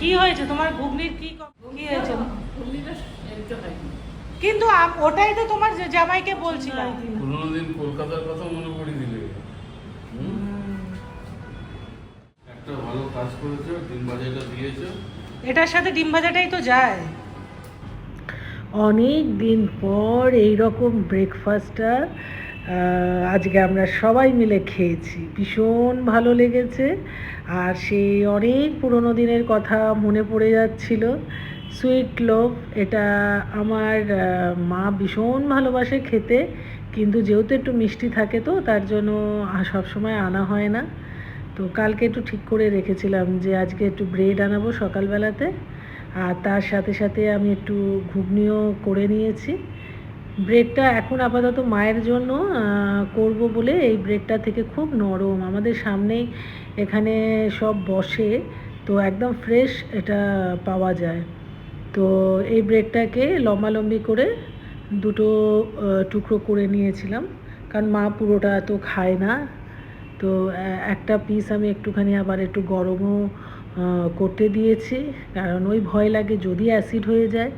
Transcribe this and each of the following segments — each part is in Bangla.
কি হয়েছে? তোমার ঘুগনির কি কি হয়েছে? কিন্তু ওটাই তো তোমার জামাইকে বলছিলাম। পুরোনো দিন কলকাতার কথা মনে পড়ে দিলে একটা ভালো কাজ করেছ ডিম বাজারটা দিয়েছ। এটার সাথে ডিম ভাজাটাই তো যায়। অনেক দিন পর এই রকম ব্রেকফাস্টটা আজকে আমরা সবাই মিলে খেয়েছি। ভীষণ ভালো লেগেছে। আর সেই অনেক পুরনো দিনের কথা মনে পড়ে যাচ্ছিল। সুইট লোভ এটা আমার মা ভীষণ ভালোবাসে খেতে। কিন্তু যেহেতু একটু মিষ্টি থাকে তো, তার জন্য সবসময় আনা হয় না। তো কালকে একটু ঠিক করে রেখেছিলাম যে আজকে একটু ব্রেড আনাবো সকালবেলাতে। আর তার সাথে সাথে আমি একটু ঘুগনিও করে নিয়েছি। ব্রেডটা এখন আপাতত মায়ের জন্য করব বলে এই ব্রেডটা থেকে খুব নরম। আমাদের সামনেই এখানে সব বসে, তো একদম ফ্রেশ এটা পাওয়া যায়। তো এই ব্রেডটাকে লম্বালম্বি করে দুটো টুকরো করে নিয়েছিলাম, কারণ মা পুরোটা তো খায় না। তো একটা পিস আমি একটুখানি আবার একটু গরমও করতে দিয়েছি, কারণ ওই ভয় লাগে, যদি অ্যাসিড হয়ে যায়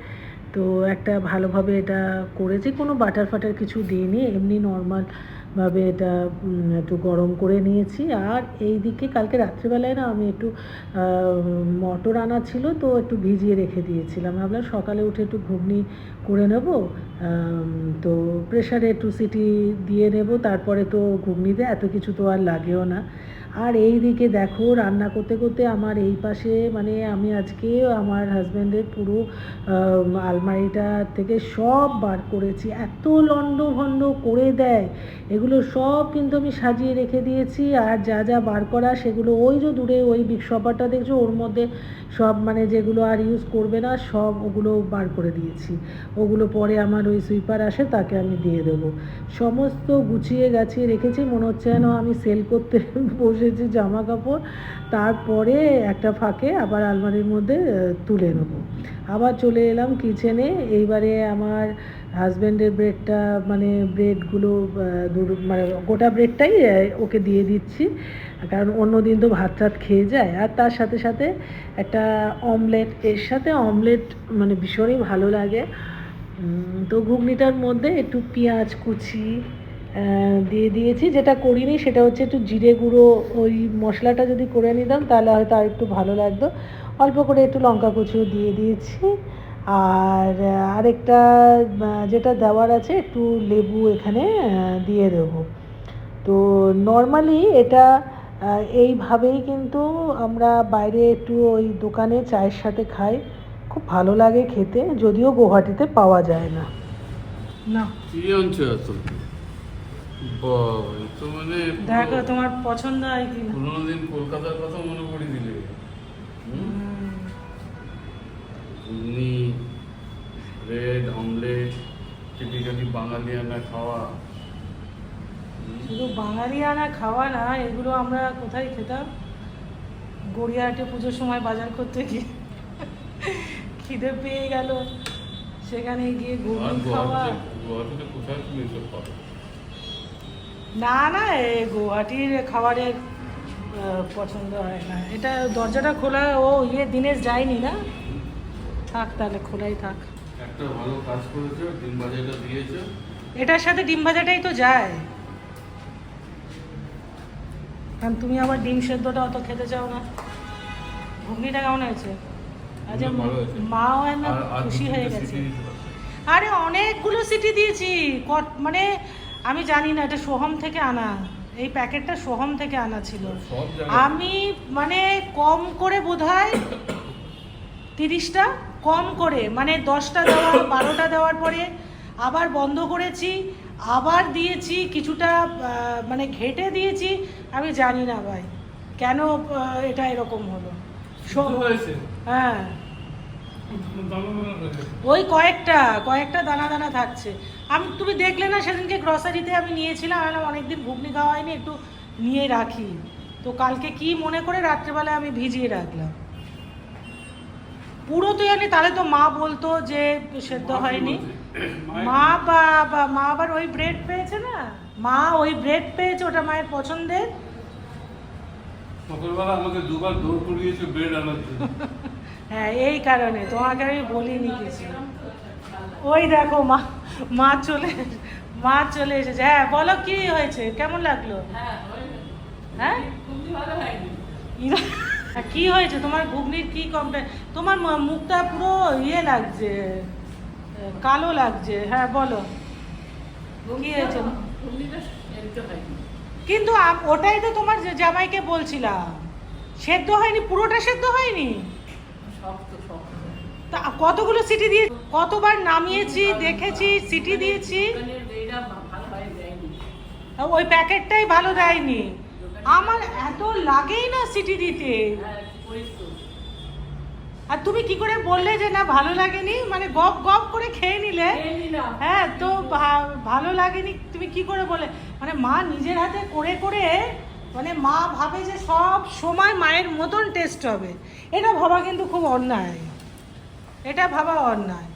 তো একটা ভালোভাবে এটা করেছি কোনো বাটার ফাটার কিছু দিইনি, এমনি নর্মালভাবে এটা একটু গরম করে নিয়েছি। আর এই দিকে কালকে রাত্রিবেলায় না আমি একটু মটর আনা ছিল তো একটু ভিজিয়ে রেখে দিয়েছিলাম। ভাবলাম সকালে উঠে একটু ঘুগনি করে নেব তো প্রেশারে একটু সিটি দিয়ে নেব, তারপরে তো ঘুগনিতে এত কিছু তো আর লাগেও না। আর এই দিকে দেখো, রান্না করতে করতে আমার এই পাশে মানে আমি আজকে আমার হাজব্যান্ডের পুরো আলমারিটা থেকে সব বার করেছি। এত লন্ড ভন্ড করে দেয়। এগুলো সব কিন্তু আমি সাজিয়ে রেখে দিয়েছি। আর যা যা বার করা, সেগুলো ওই যে দূরে, ওই বিগ শপারটা দেখছ, ওর মধ্যে সব মানে যেগুলো আর ইউজ করবে না, সব ওগুলো বার করে দিয়েছি। ওগুলো পরে আমার ওই সুইপার আসে, তাকে আমি দিয়ে দেবো। সমস্ত গুছিয়ে গাছিয়ে রেখেছি, মনে হচ্ছে যেন আমি সেল করতে বসেছি জামা কাপড় তারপরে একটা ফাঁকে আবার আলমারির মধ্যে তুলে নেব। আবার চলে এলাম কিচেনে এইবারে আমার হাজব্যান্ডের ব্রেডটা মানে ব্রেডগুলো মানে গোটা ব্রেডটাই ওকে দিয়ে দিচ্ছি। কারণ অন্য দিন তো ভাত টাত খেয়ে যায়। আর তার সাথে সাথে একটা অমলেট এর সাথে অমলেট মানে ভীষণই ভালো লাগে। তো ঘুগনিটার মধ্যে একটু পেঁয়াজ কুচি দিয়ে দিয়েছি। যেটা করিনি সেটা হচ্ছে একটু জিরে গুঁড়ো ওই মশলাটা যদি করে নিতাম তাহলে হয়তো আর একটু ভালো লাগতো। অল্প করে একটু লঙ্কা কুচিও দিয়ে দিয়েছি। আর আরেকটা যেটা দেওয়ার আছে একটু লেবু এখানে দিয়ে দেবো। তো নর্মালি এটা এইভাবেই কিন্তু আমরা বাইরে একটু ওই দোকানে চায়ের সাথে খাই। খুব ভালো লাগে খেতে যদিও গুয়াহাটিতে পাওয়া যায় না। না। বাবা তো মানে দেখো তোমার পছন্দ হয় কি পুরোনো দিন কলকাতার কথা মনে পড়ে দিলে ঘুগনি ব্রেড অমলেট টিপিক্যালি বাঙালিয়ানা খাওয়া? শুধু বাঙালিয়ানা খাওয়া না এগুলো আমরা কোথায় খেতাম? গড়িয়াহাটে পুজোর সময় বাজার করতে গিয়ে। খিদে পেয়ে গেল। সেখানে গিয়ে ঘুগনি খাওয়া। কোথায় তুমি এসব পাবে? না না এ গুয়াহাটির খাবারের পছন্দ হয় না। এটা দরজাটা খোলা ও ইয়ে দিনেশ যায়নি না? থাক তাহলে খোলাই থাক। একটা ভালো কাজ করেছ ডিম বাজারটা দিয়েছ। এটার সাথে ডিম ভাজাটাই তো যায়। কারণ তুমি আবার ডিম সেদ্ধটা অত খেতে চাও না। ঘুগনিটা কেমন হয়েছে? ভালো মাও না খুশি হয়ে গেছে। আরে অনেকগুলো সিটি দিয়েছি। কট মানে আমি জানি না এটা সোহম থেকে আনা। এই প্যাকেটটা সোহম থেকে আনা ছিল। আমি মানে কম করে বোধহয় তিরিশটা কম করে মানে দশটা দেওয়া বারোটা দেওয়ার পরে আবার বন্ধ করেছি আবার দিয়েছি কিছুটা মানে ঘেটে দিয়েছি আমি জানি না ভাই। কেন এটা এরকম হলো? হ্যাঁ। ওই কয়েকটা কয়েকটা দানা দানা থাকছে। আমি তুমি দেখলে না সেদিনকে গ্রসারিতে আমি নিয়েছিলাম আমি অনেকদিন ঘুগনি খাওয়া হয়নি একটু নিয়ে রাখি। তো কালকে কি মনে করে রাত্রেবেলায় আমি ভিজিয়ে রাখলাম? পুরো তো জানি তাহলে তো মা বলতো যে সেদ্ধ হয়নি। মা বা মা আবার ওই ব্রেড পেয়েছে না? মা ওই ব্রেড পেয়েছে ওটা মায়ের পছন্দের? সকালবেলা আমাকে দুবার দৌড় করিয়েছে ব্রেড আনার জন্য। হ্যাঁ এই কারণে তোমাকে আমি বলিনি কিছু। ওই দেখো মা মা চলে মা চলে এসেছে। হ্যাঁ বলো কি হয়েছে? কেমন লাগল? হ্যাঁ। হ্যাঁ কি হয়েছে? তোমার ঘুগনির কি কমপ্লেন তোমার মুখটা পুরো ইয়ে লাগছে কালো লাগছে। হ্যাঁ বলো। কি হয়েছে? কিন্তু ওটাই তো তোমার জামাইকে বলছিলাম। সেদ্ধ হয়নি পুরোটা সেদ্ধ হয়নি? কতগুলো সিটি দিয়ে কতবার নামিয়েছি, দেখেছি, সিটি দিয়েছি? ওই প্যাকেটটাই ভালো দেয়নি। আমার এত লাগেই না সিটি দিতে। আর তুমি কি করে বললে যে না, ভালো লাগেনি? মানে গপ গপ করে খেয়ে নিলে। হ্যাঁ তো ভালো লাগেনি, তুমি কি করে বলে? মানে মা নিজের হাতে করে করে মানে মা ভাবে যে সব সময় মায়ের মতন টেস্ট হবে। এটা ভাবা কিন্তু খুব অন্যায়। এটা ভাবা অন্যায়।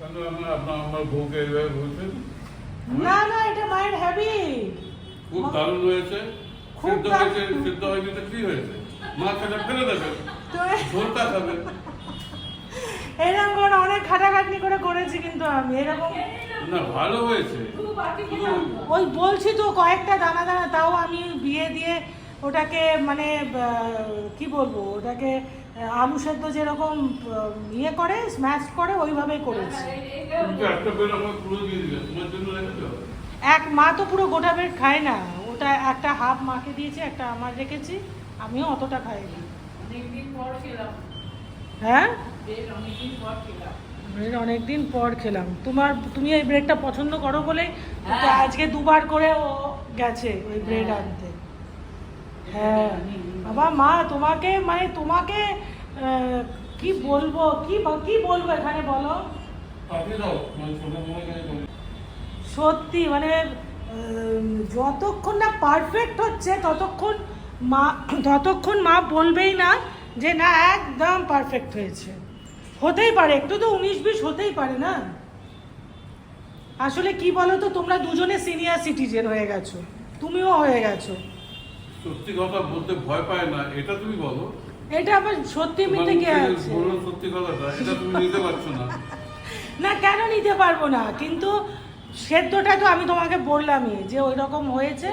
না না এটা মায়ের হ্যাবিট খুব দারুণ হয়েছে। খুব হয়েছে সিদ্ধ হয়নি তো কি হয়েছে? মা সেটা ফেলে দেবে। ঝোলটা খাবে। এরকম করে অনেক খাটাখাটনি করে করেছি কিন্তু আমি এরকম না ভালো হয়েছে। ওই বলছি তো কয়েকটা দানা দানা তাও আমি বিয়ে দিয়ে ওটাকে মানে কি বলব ওটাকে আলু সেদ্ধ যেরকম ইয়ে করে স্ম্যাশ করে ওইভাবেই করেছি। এক মা তো পুরো গোটা বেড খায় না। ওটা একটা হাফ মাকে দিয়েছি একটা আমার রেখেছি আমিও অতটা খাইনি। অনেকদিন পর খেলাম। হ্যাঁ? বেশ অনেকদিন পর খেলাম। ব্রেড অনেকদিন পর খেলাম। তোমার তুমি এই ব্রেডটা পছন্দ করো বলে হ্যাঁ। আজকে দুবার করে ও গেছে ওই ব্রেড। আনতে। হ্যাঁ। বাবা মা তোমাকে মানে তোমাকে কি বলব কি কি বলব এখানে বলো? মানে সত্যি মানে যতক্ষণ না পারফেক্ট হচ্ছে ততক্ষণ মা ততক্ষণ মা বলবেই না যে না একদম পারফেক্ট হয়েছে। হতেই পারে একটু তো উনিশ বিশ হতেই পারে না? আসলে কি বলো তো তোমরা দুজনে সিনিয়র সিটিজেন হয়ে গেছো তুমিও হয়ে গেছো। সত্যি কথা বলতে ভয় পায় না এটা তুমি বলো। এটা আবার সত্যি মিথ্যে কে আছে? বলল সত্যি কথাটা এটা তুমি নিতে পারছ না। না কেন নিতে পারব না? কিন্তু সেদ্ধটা তো আমি তোমাকে বললামই যে ওই রকম হয়েছে।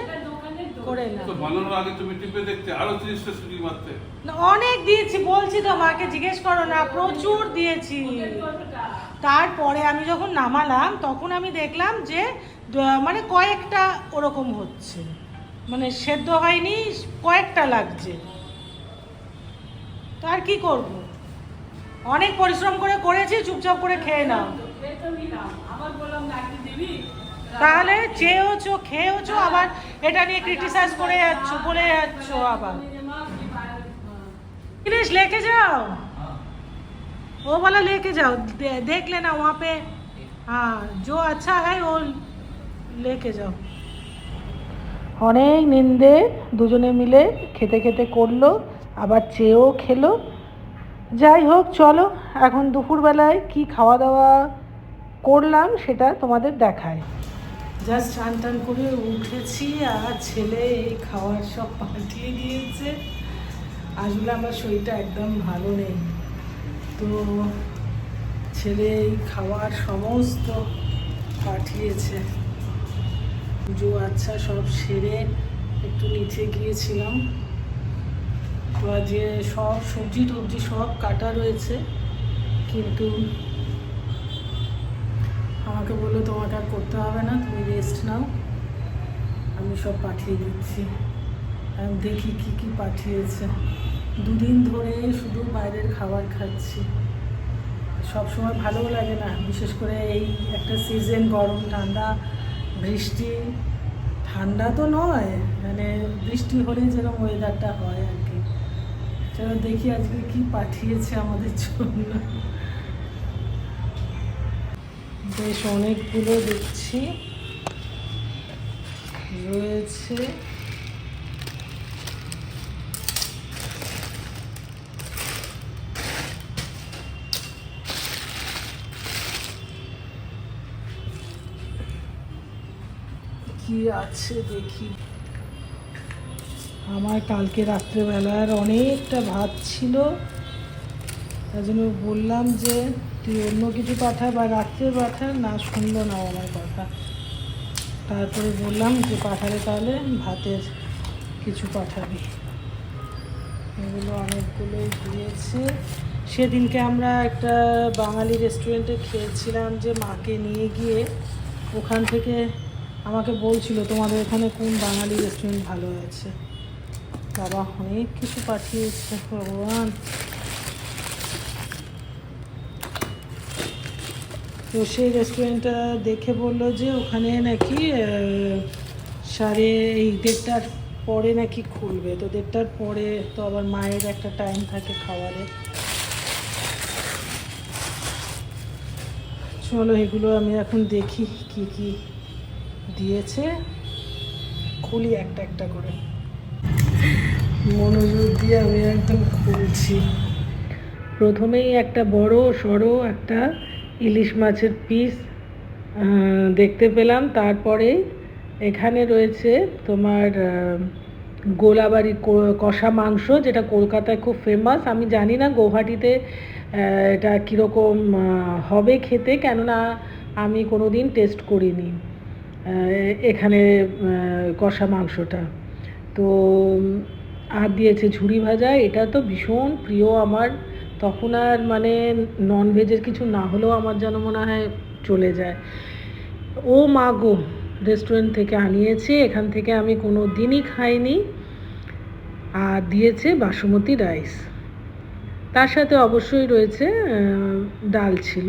করে না তো বানানোর আগে তুমি টিপে দেখতে আরও সিটি মারতে। না, অনেক দিয়েছি বলছি তো মাকে জিজ্ঞেস করো না প্রচুর দিয়েছি। তারপরে আমি যখন নামালাম তখন আমি দেখলাম যে মানে কয়েকটা ওরকম হচ্ছে। মানে সেদ্ধ হয়নি কয়েকটা লাগছে তো আর কি করব অনেক পরিশ্রম করে করেছি চুপচাপ করে খেয়ে নাও খেয়ে তো নিলাম। আবার বললাম ডাক্তার দিবি তাহলে চেয়েওছো খেয়েওছো আবার এটা নিয়ে ক্রিটিসাইজ করে যাচ্ছ বলে যাচ্ছ আবার মা কি বাইরে प्लीज लेके जाओ वो वाला लेके जाओ दे, देख लेना वहाँ पे हाँ जो अच्छा है वो लेके যাও অনেক নিন্দে দুজনে মিলে খেতে খেতে করল, আবার চেয়েও খেলো। যাই হোক, চলো, এখন দুপুরবেলায় কি খাওয়া দাওয়া করলাম সেটা তোমাদের দেখায়। জাস্ট চান টান করে উঠেছি আর ছেলে এই খাওয়ার সব পাঠিয়ে দিয়েছে। আসলে আমার শরীরটা একদম ভালো নেই। তো ছেলে এই খাওয়ার সমস্ত পাঠিয়েছে। পুজো আচ্ছা সব সেরে একটু নিচে গিয়েছিলাম। তো আজকে সব সবজি টবজি সব কাটা রয়েছে, কিন্তু আমাকে বলল তোমাকে আর করতে হবে না, তুমি রেস্ট নাও। আমি সব পাঠিয়ে দিচ্ছি। আমি দেখি কি কি পাঠিয়েছে। দুদিন ধরে শুধু বাইরের খাবার খাচ্ছি। সব সময় ভালোও লাগে না, বিশেষ করে এই একটা সিজন গরম, ঠান্ডা। বৃষ্টি, ঠান্ডা তো নয় মানে বৃষ্টি হলে যেরকম ওয়েদারটা হয় আর কি। চলো দেখি আজকে কি পাঠিয়েছে আমাদের জন্য। বেশ অনেকগুলো দেখছি। রয়েছে। কি আছে দেখি। আমার কালকে রাত্রেবেলার অনেকটা ভাত ছিল। তার জন্য বললাম যে, তুই অন্য কিছু পাঠা বা রাত্রে পাঠা? না, শুনলো না আমার কথা। তারপরে বললাম যে, পাঠালে তাহলে ভাতের কিছু পাঠাবি। এগুলো অনেকগুলোই দিয়েছে। সেদিনকে আমরা একটা বাঙালি রেস্টুরেন্টে খেয়েছিলাম যে, মাকে নিয়ে গিয়ে ওখান থেকে আমাকে বলছিল, তোমাদের এখানে কোন বাঙালি রেস্টুরেন্ট ভালো আছে? বাবা, অনেক কিছু পাঠিয়েছে, ভগবান। তো সেই রেস্টুরেন্টটা দেখে বলল যে ওখানে নাকি সাড়ে এই দেড়টার পরে নাকি খুলবে। তো দেড়টার পরে তো আবার মায়ের একটা টাইম থাকে খাবারে চলো এগুলো আমি এখন দেখি কি কি দিয়েছে। খুলি একটা একটা করে। মনোযোগ দিয়ে আমি একদম খুলছি। প্রথমেই একটা বড় সড়ো একটা ইলিশ মাছের পিস দেখতে পেলাম। তারপরে এখানে রয়েছে তোমার গোলাবাড়ি কষা মাংস, যেটা কলকাতায় খুব ফেমাস আমি জানি না গৌহাটিতে এটা কীরকম হবে খেতে। কেননা আমি কোনো দিন টেস্ট করিনি। এখানে কষা মাংসটা। তো আর দিয়েছে ঝুড়ি ভাজা, এটা তো ভীষণ প্রিয় আমার। তখন আর মানে ননভেজের কিছু না হলেও আমার যেন মনে হয় চলে যায়। ও মা গো রেস্টুরেন্ট থেকে আনিয়েছে, এখান থেকে আমি কোনো দিনই খাইনি। আর দিয়েছে বাসমতি রাইস তার সাথে অবশ্যই রয়েছে ডাল ছিল।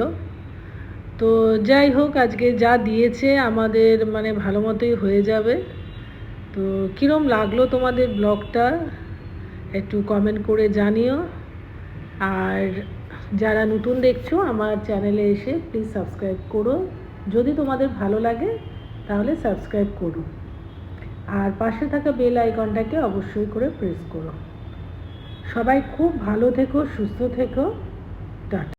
তো যাই হোক, আজকে যা দিয়েছে আমাদের মানে ভালো মতোই হয়ে যাবে। তো কীরম লাগল তোমাদের ব্লগটা? একটু কমেন্ট করে জানিও। আর যারা নতুন দেখছ আমার চ্যানেলে এসে প্লিজ সাবস্ক্রাইব করো। যদি তোমাদের ভালো লাগে, তাহলে সাবস্ক্রাইব করো। আর পাশে থাকা বেল আইকনটাকে অবশ্যই করে প্রেস করো। সবাই খুব ভালো থেকো, সুস্থ থেকো। টাটা।